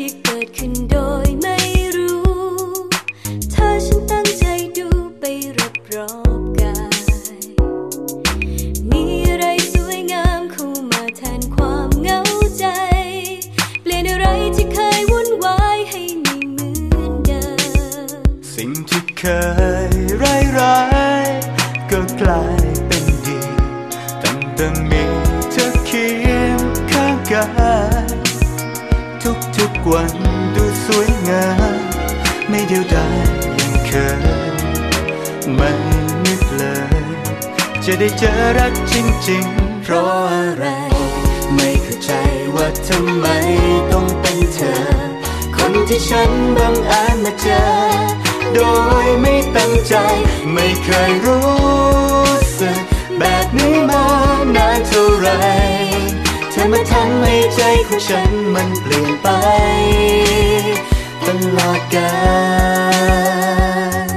ที่เกิดขึ้นโดยไม่รู้ เธอฉันตั้งใจดูไปรอบรอบกาย มีอะไรสวยงามเข้ามาแทนความเหงาใจ เปลี่ยนอะไรที่เคยวุ่นวายให้มีเหมือนเดิม สิ่งที่เคยร้ายร้ายก็กลายเป็นดี ตั้งแต่มีเธอเคียงข้างกาย วันดูสวยงามไม่เดียวดายยังเคยไม่นึกเลย จะได้เจอรักจริงๆ เพราะอะไร ไม่เข้าใจว่าทำไมต้องเป็นเธอ คนที่ฉันบังอาจมาเจอ โดยไม่ตั้งใจ ไม่เคยรู้ ทำให้ใจของฉันมันเปลี่ยนไป ตลอดกาล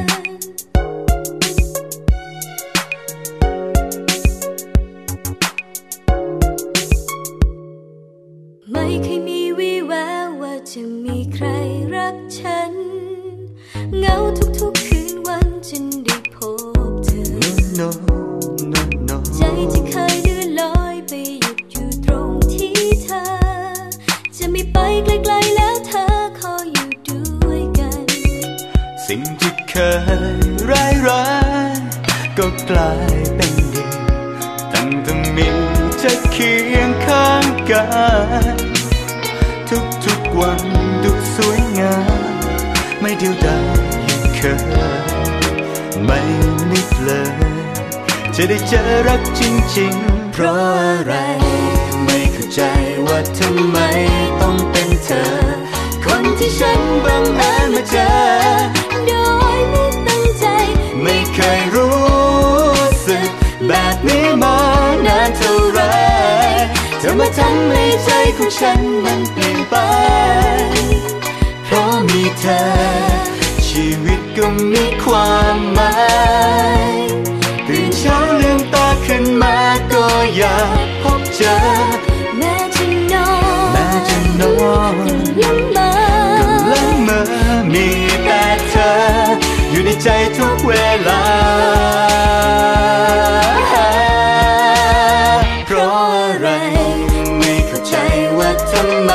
ไม่เคยมีวี่แววว่าจะมีใครรักฉันเหงาทุกๆคืนวันจนได้พบเธอ no no no ใจที่เคยเลื่อนลอย สิ่งที่เคยร้ายร้ายๆก็กลายเป็นดีตั้งแต่มีเธอเคียงข้างกายทุกๆวันดูสวยงาม ไม่เดียวดายยังเคย ไม่นึกเลย จะได้เจอรักจริงๆ เพราะอะไร ไม่เข้าใจว่าทำไมต้องเป็นเธอ ที่ฉันบังเอิญมาเจอ โดยไม่ตั้งใจ ไม่เคยรู้สึก แบบนี้มานานเท่าไรเธอมาทำให้ใจของฉันมันเปลี่ยนไป เพราะมีเธอ ชีวิตก็มีความหมายตื่นเช้าลืมตาขึ้นมาก็อยากพบเจอ ใจทุกเวลา เพราะอะไร ไม่เข้าใจว่าทำไม